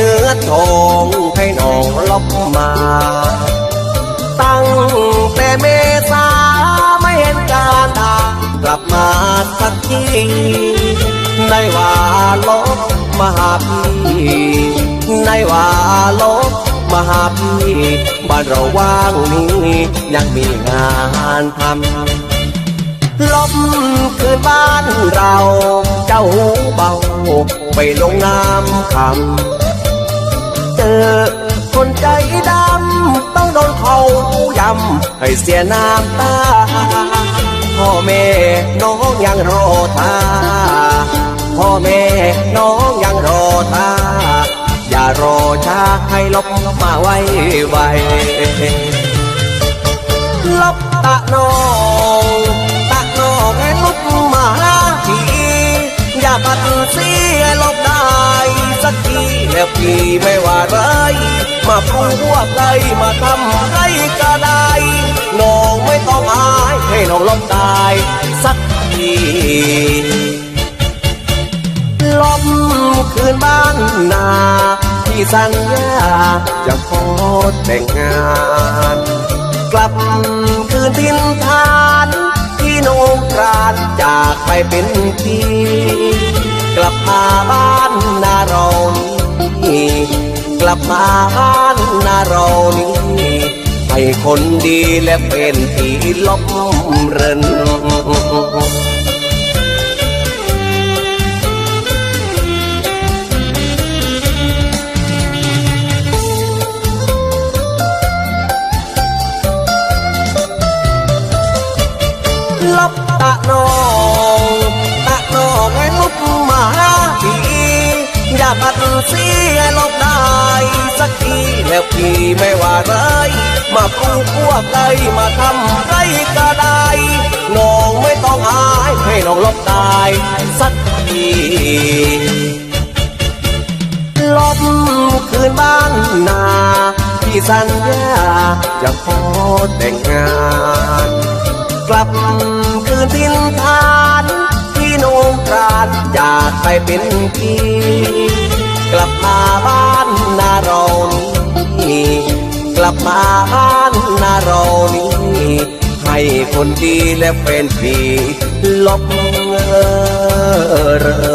เนื้อทองให้น้องลบมา ตั้งแต่เมษาไม่เห็นการดากลับมาสักทีในว่าลบมาหาพี่ในว่าลบมาหาพี่บ้านเราว่างนี้ยังมีงานทำลบคืนบ้านเรา เจ้าหูเบา ไปลงน้ำคำ อ คนใจดำต้องโดนเขายำให้เสียน้ำตา พ่อแม่น้องยังรอท่าพ่อแม่น้องยังรอท่าอย่ารอช้าให้ลบมาไว้ไวลบตะนองตะนองให้ลบมาทีอย่าปัดเสียลบได้สักทีแล้วพี่ไม่ว่า ไรมาพูดว่าไรมาทำไรก็ได้น้องไม่ต้องอายให้น้องลบได้สักทีลบคืนบ้านนาที่สัญญาจะขอแต่งงาน กลับคืนทินทานที่โนงกรานจากไปเป็นทีกลับมาบ้านนาเรากลับมาบ้าน คนดีและเป็นที่ลบเรินลบตะนองตะนองให้ลบมาทีอย่าปัดเสียลบได้สักทีแล้วพี่ไม่ว่าไร มาทำไรก็ได้น้องไม่ต้องอายให้น้องลบได้สักทีลบคืนบ้านนาที่สัญญาจะขอแต่งงาน กลับคืนทินทาน ที่โนงกรานจากไปเป็นที คนดีและเป็นผีลบเรอ